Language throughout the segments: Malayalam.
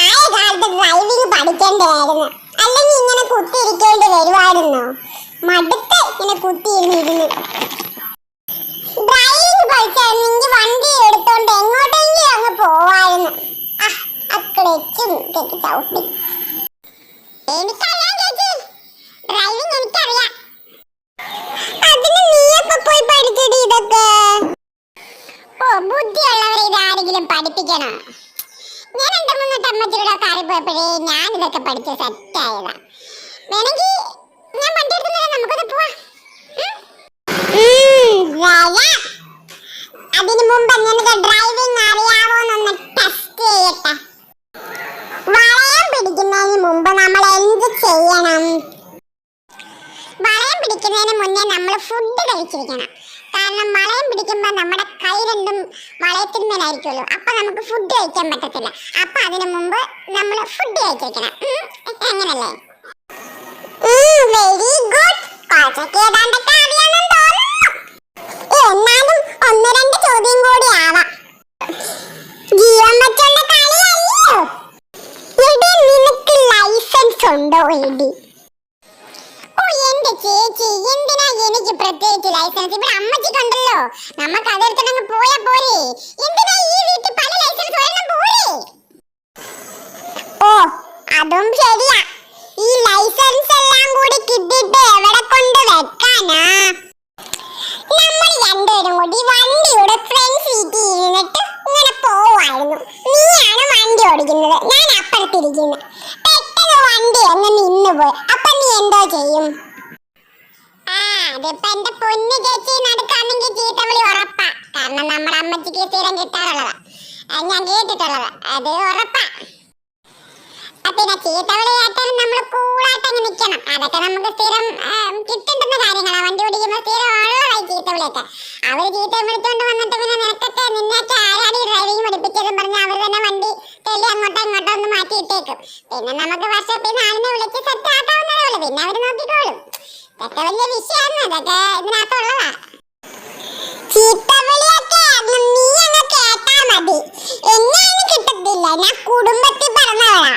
ആയ കാലത്ത് ഡ്രൈവിംഗ് പഠിക്കേണ്ടതായിരുന്നു അല്ലെങ്കിൽ ഇങ്ങനെ കുത്തിയിരിക്കേണ്ടി വരുമായിരുന്നു മടുത്ത് ഇങ്ങനെ കുത്തിയിരുന്നിരുന്നു. ഡ്രൈവിംഗ് പഠിച്ചായിരുന്നെങ്കിൽ വണ്ടി എടുത്തോണ്ട് എങ്ങോട്ടെങ്കിലും അങ്ങ് പോവായിരുന്നു. ആ ക്ലച്ചും ചവിട്ടി. എനിക്കറിയാം ചേച്ചി. ഡ്രൈവിംഗ് എനിക്കറിയാം. അതിന് നീ പോയി പഠിച്ചടി ഇതൊക്കെ? ഓ ബുദ്ധിയുള്ളവരെ ഇതാരെങ്കിലും പഠിപ്പിക്കണോ? ഞാൻ രണ്ട് മൂന്ന് അമ്മച്ചിയുടെ കാറി പോയപ്പോഴേ ഞാൻ ഇതൊക്കെ പഠിച്ച് സെറ്റായതാ വേണമെങ്കിൽ ഞാൻ വണ്ടി എടുത്തുതരാം നമുക്കൊന്ന് പോവാം. അതിനു മുമ്പ് നിനക്ക് ഡ്രൈവിംഗ് അറിയാവോന്നൊന്ന് ടെസ്റ്റ് ചെയ്യട്ടെ. വളയം പിടിക്കുന്നതിന് മുമ്പ് നമ്മൾ എന്ത് ചെയ്യണം? പിടിക്കുന്നതിന് മുന്നേ നമ്മൾ ഫുഡ് കഴിച്ചിരിക്കണം. കാരണം വളയം പിടിക്കുമ്പോൾ നമ്മുടെ കൈ രണ്ടും വളയത്തിന്മേലായിരിക്കുമല്ലോ. അപ്പം നമുക്ക് ഫുഡ് കഴിക്കാൻ പറ്റത്തില്ല. അപ്പം അതിനു മുമ്പ് നമ്മൾ ഫുഡ് കഴിച്ചിരിക്കണം. അങ്ങനല്ലേ വെരി ഗുഡ് എന്നാലും ഒന്ന് രണ്ട് ചോദ്യം കൂടി നിനക്ക് ലൈസൻസ് ഉണ്ടോ എടി? ചേച്ചി എന്തിനാ എനിക്ക് പ്രത്യേകിച്ച് ലൈസൻസ് ഇവിടെ അമ്മച്ചിക്കുണ്ടല്ലോ. നമുക്ക് അതെടുത്തിട്ടങ്ങ് പോയാ പോരെ. എന്തിനാ ഈ വീട്ടിൽ പല ലൈസൻസ് ഒരെണ്ണം പോരെ? ഓ അതും ശരിയാ. ഈ ലൈസൻസ് എല്ലാം കൂടി കിട്ടിട്ട് എവിടെ കൊണ്ട് വെക്കാനാ? നമ്മൾ രണ്ടുപേരും കൂടി വണ്ടിയുടെ ഫ്രണ്ട് സീറ്റിൽ ഇരുന്നിട്ട് ഇങ്ങനെ പോവായിരുന്നു നീയാണ് വണ്ടി ഓടിക്കുന്നത്. ഞാൻ അപ്പുറത്തിരിക്കുന്നു. പെട്ടെന്ന് വണ്ടി അങ്ങ് നിന്ന് പോയി. അപ്പൊ നീ എന്തോ ചെയ്യും? ചേച്ചി കാരണം ഞാൻ നമ്മൾ കൂളായിട്ടങ്ങ് നിൽക്കണം അതൊക്കെ നമുക്ക് സ്ഥിരം കിട്ടുന്ന കാര്യങ്ങളാ. വണ്ടി ഓടിക്കുമ്പോൾ സ്ഥിരം ഉള്ളതായി ചീത്തവിളിയൊക്കെ അവർ ചീത്ത വിളിച്ചോണ്ട് വന്നിട്ട് ഇട്ടേക്കും പിന്നെ നമുക്ക് വർഷത്തിൽ നാലിനെ സെറ്റ് ആക്കാവുന്നതേ ഉള്ളൂ. പിന്നെ അവർ നോക്കിക്കോളും. ഇതൊക്കെ വലിയ വിഷയമാണ്. അതൊക്കെ ഇതിനകത്തുള്ളതാ ചീത്തവിളിയൊക്കെ നീ അങ്ങ് കേട്ടാ മതി. എന്നെയൊന്നും കിട്ടത്തില്ല. ഞാൻ കുടുംബത്തിൽ പറഞ്ഞവളാ.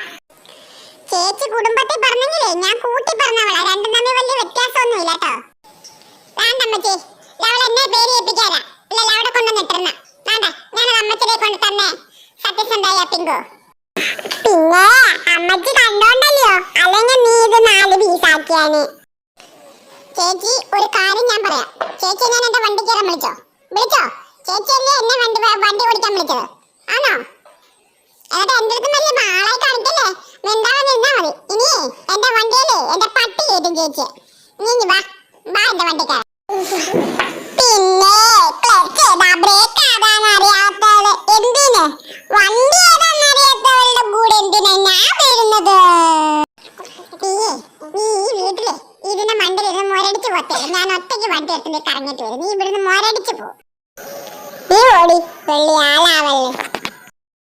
ചേച്ചി കുടുംബത്തിൽ പറഞ്ഞെങ്കിലേ ഞാൻ കൂട്ടി പറഞ്ഞവളാ. രണ്ടും തമ്മിൽ വലിയ വ്യത്യാസമൊന്നുമില്ല കേട്ടോ. വേണ്ടമ്മച്ചി ലവൾ എന്നെ പേര് ഏൽപ്പിക്കാരാ ഇല്ല അവിടെ കൊണ്ടുവന്നിട്ടിരുന്ന വേണ്ട ഞാനത് അമ്മച്ചിനെ കൊണ്ട് തന്നെ. സത്യസന്ധായ പിങ്കു. പിന്നെ അമ്മച്ചി കണ്ടോണ്ടല്ലോ. അല്ലെങ്കിൽ നീ ഇത് നാല് പീസാക്കിയാണ് ചേച്ചി ഒരു കാര്യം ഞാൻ പറയാം. ചേച്ചി ഞാൻ എന്റെ വണ്ടി കയറാൻ വിളിച്ചോ? വിളിച്ചോ? ചേച്ചിയല്ലേ എന്നെ വണ്ടി വണ്ടി ഓടിക്കാൻ വിളിച്ചത്. ആണോ? എന്നിട്ട് എന്റെ അടുത്ത് വലിയ ആളായി കാണിക്കല്ലേ? മിണ്ടാതെ നിന്നാ മതി. ഇനി എന്റെ വണ്ടിയിലേ എന്റെ പട്ടി കയറ്റും ചേച്ചി. നീ വാ വാ എന്റെ വണ്ടിക്കാരൻ പിന്നെ നീയേ നീ ഈ വീട്ടിലെ ഇതിന്റെ മണ്ടിൽ ഇരുന്ന് മോരടിച്ച് പോത്തേ ഞാൻ ഒറ്റയ്ക്ക് വണ്ടി എടുത്തിട്ട് കറങ്ങിട്ട് വരും. നീ ഇവിടുന്ന് മുരടിച്ച് പോ. നീ ഓടി. വെള്ളി ആളാവല്ലേ